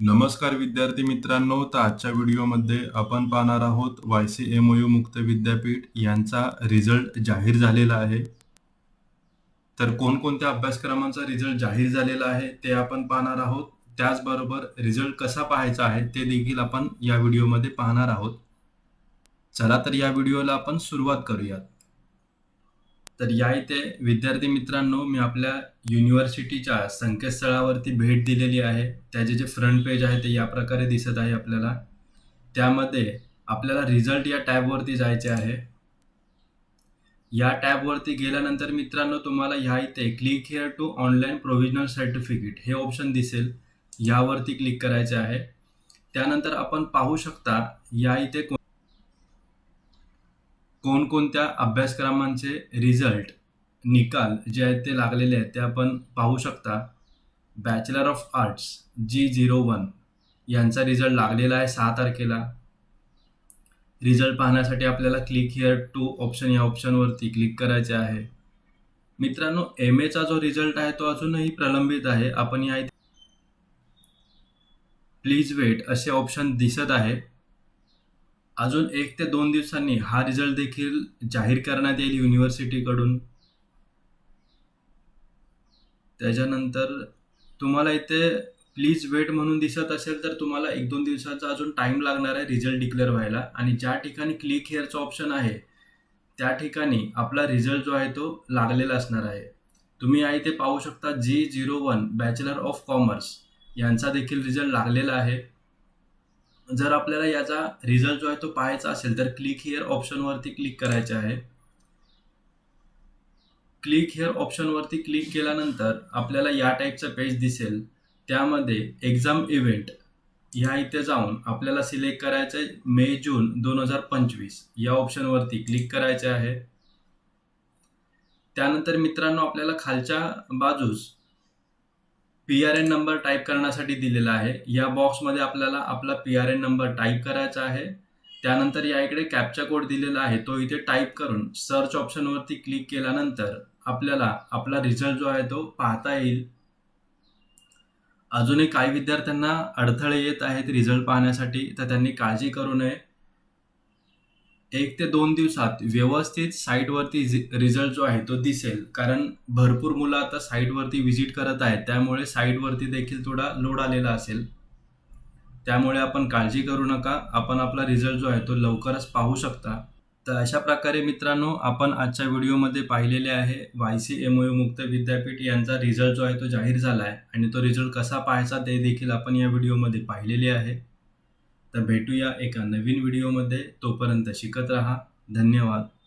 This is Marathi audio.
नमस्कार विद्यार्थी मित्रांनो तर आजच्या व्हिडिओमध्ये आपण पाहणार आहोत वाय सी एम यू मुक्त विद्यापीठ यांचा रिझल्ट जाहीर झालेला आहे. तर कोणकोणत्या अभ्यासक्रमांचा रिझल्ट जाहीर झालेला आहे ते आपण पाहणार आहोत. त्याचबरोबर रिझल्ट कसा पाहायचा आहे ते देखील आपण या व्हिडिओमध्ये पाहणार आहोत. चला तर या व्हिडिओला आपण सुरुवात करूयात. तर या इथे विद्यार्थी मित्रांनो मी आपल्या युनिव्हर्सिटीच्या संकेतस्थळावरती भेट दिलेली आहे. त्याचे जे फ्रंट पेज आहे ते या प्रकारे दिसत आहे आपल्याला. त्यामध्ये आपल्याला रिझल्ट या टॅबवरती जायचे आहे. या टॅबवरती गेल्यानंतर मित्रांनो तुम्हाला ह्या इथे click here to online provisional certificate हे ऑप्शन दिसेल. यावरती क्लिक करायचे आहे. त्यानंतर आपण पाहू शकता या इथे को- कोणकोणत्या अभ्यासक्रमांचे रिझल्ट निकाल जे आहेत ते लागलेले आहेत ते आपण पाहू शकता. Bachelor of arts G zero one यांचा रिझल्ट लागलेला आहे सहा तारखेला. रिझल्ट पाहण्यासाठी आपल्याला क्लिक हिअर टू ऑप्शन या ऑप्शनवरती क्लिक करायचे आहे. मित्रांनो एम एचा जो रिझल्ट आहे तो अजूनही प्रलंबित आहे. आपण या प्लीज वेट असे ऑप्शन दिसत आहे. अजून एक ते दोन दिवसांनी हा रिझल्ट देखील जाहीर करण्यात येईल युनिव्हर्सिटीकडून त्याच्यानंतर तुम्हाला इथे प्लीज वेट म्हणून दिसत असेल तर तुम्हाला एक दोन दिवसाचा अजून टाइम लागणार आहे रिझल्ट डिक्लेअर व्हायला. आणि ज्या ठिकाणी क्लिक हेअरचं ऑप्शन आहे त्या ठिकाणी आपला रिझल्ट जो आहे तो लागलेला असणार आहे. तुम्ही या इथे पाहू शकता G zero one bachelor of commerce यांचा देखील रिझल्ट लागलेला आहे. जर आपल्याला याचा रिझल्ट जो आहे तो पाहायचा असेल तर क्लिक हिअर ऑप्शनवरती क्लिक करायचे आहे. क्लिक हिअर ऑप्शनवरती क्लिक केल्यानंतर आपल्याला या टाईपचं पेज दिसेल. त्यामध्ये एक्झाम इव्हेंट ह्या इथे जाऊन आपल्याला सिलेक्ट करायचं आहे मे जून दोन हजार पंचवीस. या ऑप्शनवरती क्लिक करायचे आहे. त्यानंतर मित्रांनो आपल्याला खालच्या बाजूस P R N number type करण्यासाठी दिलेला आहे. या बॉक्समध्ये आपल्याला आपला P R N number type करायचा आहे. त्यानंतर या इकडे कॅप्चा कोड दिलेला आहे. तो इथे टाईप करून सर्च ऑप्शनवरती क्लिक केल्यानंतर आपल्याला आपला रिझल्ट जो आहे तो पाहता येईल. अजूनही काही विद्यार्थ्यांना अडथळे येत आहेत रिझल्ट पाहण्यासाठी तर त्यांनी काळजी करू नये. एक ते दोन दिवसात व्यवस्थित साईटवरती रिझल्ट जो आहे तो दिसेल. कारण भरपूर मुलं आता साईटवरती व्हिजिट करत आहेत. त्यामुळे साईटवरती देखील थोडा लोड आलेला असेल. त्यामुळे आपण काळजी करू नका. आपण आपला रिझल्ट जो आहे तो लवकरच पाहू शकता. तर अशा प्रकारे मित्रांनो आपण आजच्या व्हिडिओमध्ये पाहिलेले आहे वाय सी एम यू मुक्त विद्यापीठ यांचा रिझल्ट जो आहे तो जाहीर झाला आहे आणि तो रिझल्ट कसा पाहायचा ते देखील आपण या व्हिडिओमध्ये पाहिलेले आहे. तर भेटूया एका नवीन व्हिडिओमध्ये. तोपर्यंत शिकत राहा. धन्यवाद.